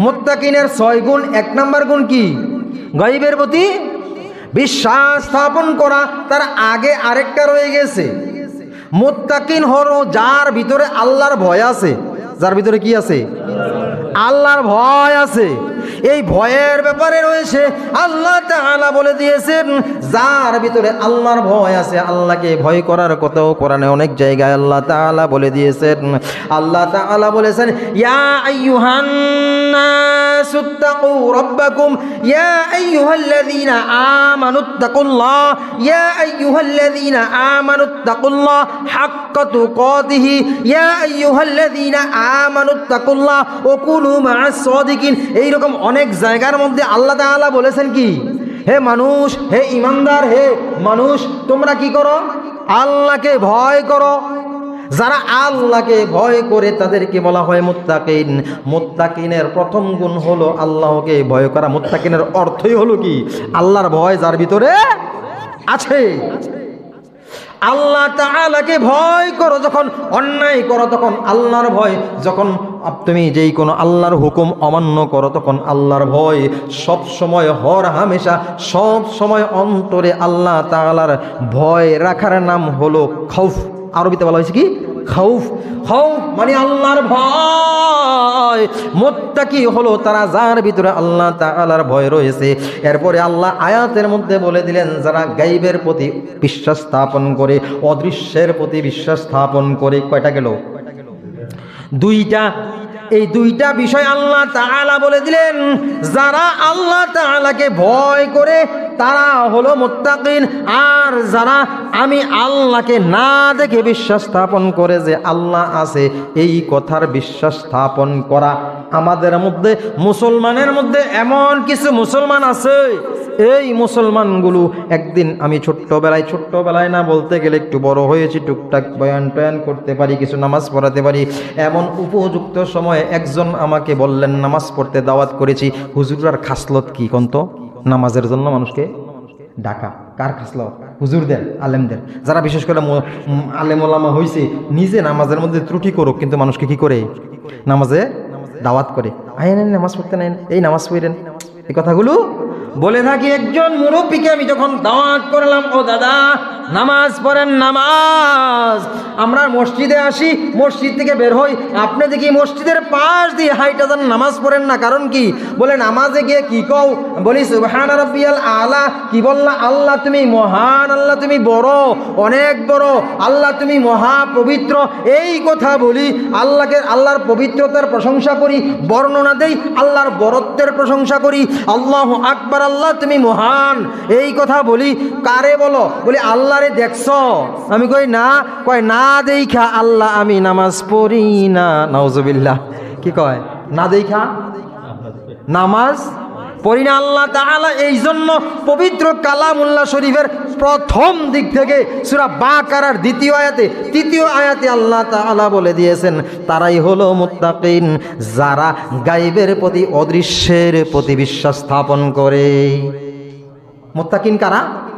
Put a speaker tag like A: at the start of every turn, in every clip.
A: মুত্তাকিনের ছয় গুণ, এক নাম্বার গুণ কি? গরিবের প্রতি বিশ্বাস স্থাপন করা তার আগে আরেকটা রয়ে গেছে। মুত্তাকিন হলো যার ভিতরে আল্লাহর ভয় আছে। যার ভিতরে কি আছে? আল্লাহর ভয় আছে। এই ভয়ের ব্যাপারে রয়েছে, আল্লাহ তাআলা বলে দিয়েছেন, যার ভিতরে আল্লাহর ভয় আছে, আল্লাহকে ভয় করার কথাও কোরআনে অনেক জায়গায় আল্লাহ তাআলা বলে দিয়েছেন। আল্লাহ তাআলা বলেছেন, ইয়া আইয়ুহান নাস ইত্তাকু রাব্বাকুম ইয়া আইয়ুহাল্লাযীনা আমানুত্তাকুল্লাহ ইয়া আইয়ুহাল্লাযীনা আমানুত্তাকুল্লাহ হাক্কা তুকাতিহি ইয়া আইয়ুহাল্লাযীনা আমানুত্তাকুল্লাহ ওয়া কুলু মা'আস সাদিকিন এইরকম অনেক জায়গার মধ্যে আল্লাহ তাআলা বলেছেন কি? হে মানুষ, হে ইমানদার, হে মানুষ, তোমরা কি করো? আল্লাহকে ভয় করো। যারা আল্লাহকে ভয় করে তাদেরকে বলা হয় মুত্তাকিন। মুত্তাকিনের প্রথম গুণ হলো আল্লাহকে ভয় করা। মুত্তাকিনের অর্থই হলো কি? আল্লাহর ভয় যার ভিতরে আছে। আল্লাহ তাআলাকে ভয় করো যখন, অন্যায় করো তখন। আল্লাহর ভয় যখন তুমি যেই কোনো আল্লাহর হুকুম অমান্য করো তখন আল্লাহর ভয় সব সময় হর হামেশা, সব সময় অন্তরে আল্লাহ তাআলার ভয় রাখার নাম হলো খৌফ। আরবিতে বলা হয়েছে কি? খাউফ। খাউফ মানে আল্লাহর ভয়। মোত্তাকি হলো তারা যার ভিতরে আল্লাহ তাআলার ভয় রয়েছে। এরপরে আল্লাহ আয়াতের মধ্যে বলে দিলেন, যারা গাইবের প্রতি বিশ্বাস স্থাপন করে, অদৃশ্যের প্রতি বিশ্বাস স্থাপন করে, কয়টা গেল? দুইটা এই দুইটা বিষয় আল্লাহ তাআলা বলে দিলেন, যারা আল্লাহ তাআলাকে ভয় করে, তারা হলো মোত্তাকিন। আর যারা আমি আল্লাহকে না দেখে বিশ্বাস স্থাপন করে যে আল্লাহ আছে, এই কথার বিশ্বাস স্থাপন করা। আমাদের মধ্যে, মুসলমানের মধ্যে এমন কিছু মুসলমান আছে এই মুসলমানগুলো, একদিন আমি ছোট্টবেলায় ছোট্টবেলায় না বলতে গেলে একটু বড় হয়েছি, টুকটাক বয়ান টয়ান করতে পারি, কিছু নামাজ পড়াতে পারি, এমন উপযুক্ত সময়ে একজন আমাকে বললেন, নামাজ পড়তে দাওয়াত করেছি হুজুরার খাসলত কি কন্ত? নামাজের জন্য মানুষকে ডাকা। কার খাসলত? হুজুরদের, আলেমদের। যারা বিশেষ করে আলেম ওলামা হয়েছে নিজে নামাজের মধ্যে ত্রুটি করুক, কিন্তু মানুষকে কি করে? নামাজে দাওয়াত করে। আয় নেন নামাজ পড়তে নেন এই নামাজ পড়েন। এই কথাগুলো বলে থাকি একজন মুরব্বীকে আমি যখন দাওয়াত করলাম ও দাদা নামাজ পড়েন, নামাজ। আমরা মসজিদে আসি, মসজিদ থেকে বের হই। আপনি দেখি মসজিদের পাশ দিয়ে হাইটা যান, নামাজ পড়েন না। কারণ কি? বলে, নামাজে গিয়ে কি কও? বলি, সুবহান রাব্বিয়াল আলা। কি বললা? আল্লাহ তুমি মহান, আল্লাহ তুমি বড়, অনেক বড়। আল্লাহ তুমি মহা পবিত্র এই কথা বলি, আল্লাহকে, আল্লাহর পবিত্রতার প্রশংসা করি, বর্ণনা দেই, আল্লাহর বরত্বের প্রশংসা করি। আল্লাহ আকবার, আল্লাহ তুমি মহান। এই কথা বলি, কারে বলো? বলি আল্লাহরে দেখছ? আমি কই, না। কয়, না দেখা আল্লাহ আমি নামাজ পড়ি না। নাউজুবিল্লাহ। কি কয়? না দেখা নামাজ পড়ি না আল্লাহ তাআলা। এই জন্য পবিত্র কালামুল্লাহ শরীফের প্রথম দিক থেকে সুরা বাকারার দ্বিতীয় আয়াতে, তৃতীয় আয়াতে আল্লাহ তাআলা বলে দিয়েছেন, তারাই হলো মুত্তাকিন, যারা গাইবের প্রতি অদৃশ্যের প্রতি বিশ্বাস স্থাপন করে। মুত্তাকিন কারা?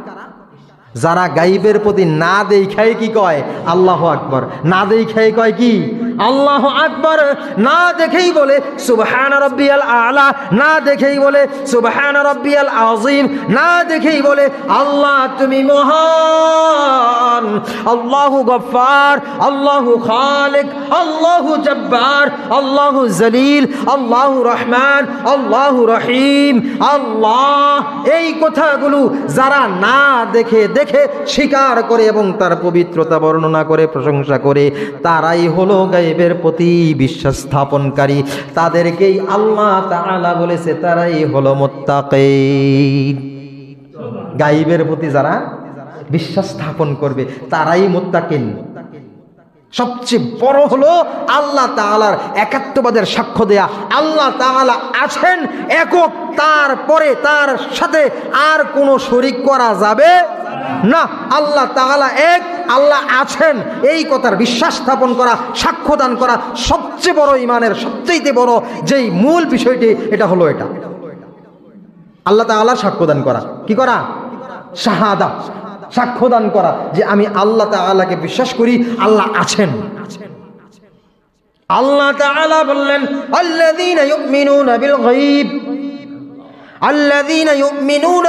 A: যারা গাইবের প্রতি না দেখাই কি কয়? আল্লাহ আকবর। না দেখাই কয় কি? আল্লাহ আকবর। না দেখেই বলে, সুবহান রব্বিয়াল আলা না দেখেই বলে, সুবহান রব্বিয়াল আজিম না দেখেই বলে, আল্লাহ তুমি মহান আল্লাহু গফফার আল্লাহু খালিক আল্লাহু জব্বার আল্লাহু জলিল আল্লাহু রহমান আল্লাহু রহিম আল্লাহ এই কথাগুলো যারা না দেখে দেখে, স্বীকার করে এবং তার পবিত্রতা বর্ণনা করে, প্রশংসা করে, তারাই হলো গাইবের প্রতি বিশ্বাস স্থাপনকারী। তাদেরকেই আল্লাহ তাআলা বলেছে, তারাই হলো মোত্তাকিন। গাইবের প্রতি যারা বিশ্বাস স্থাপন করবে, তারাই মোত্তাকিন। সবচেয়ে বড় হলো আল্লাহ তাআলার একাত্মবাদের সাক্ষ্য দেয়া। আল্লাহ তাআলা আছেন একক, তারপরে তার সাথে আর কোনো শরিক করা যাবে না। আল্লাহ তাআলা এক আল্লাহ আছেন। এই কথার বিশ্বাস স্থাপন করা, সাক্ষ্য দান করা সবচেয়ে বড় ইমানের সবচেয়ে বড় যেই মূল বিষয়টি, এটা হলো এটা। আল্লাহ তাআলা সাক্ষ্যদান করা। কি করা? শাহাদা। সাক্ষ্যদান করা যে আমি আল্লাহ তাআলাকে বিশ্বাস করি, আল্লাহ আছেন। আল্লাহ বললেন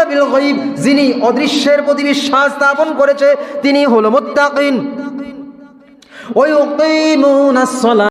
A: বিল গায়ব যিনি অদৃশ্যের প্রতি বিশ্বাস স্থাপন করেছে তিনি হলো মুত্তাকিন। ওই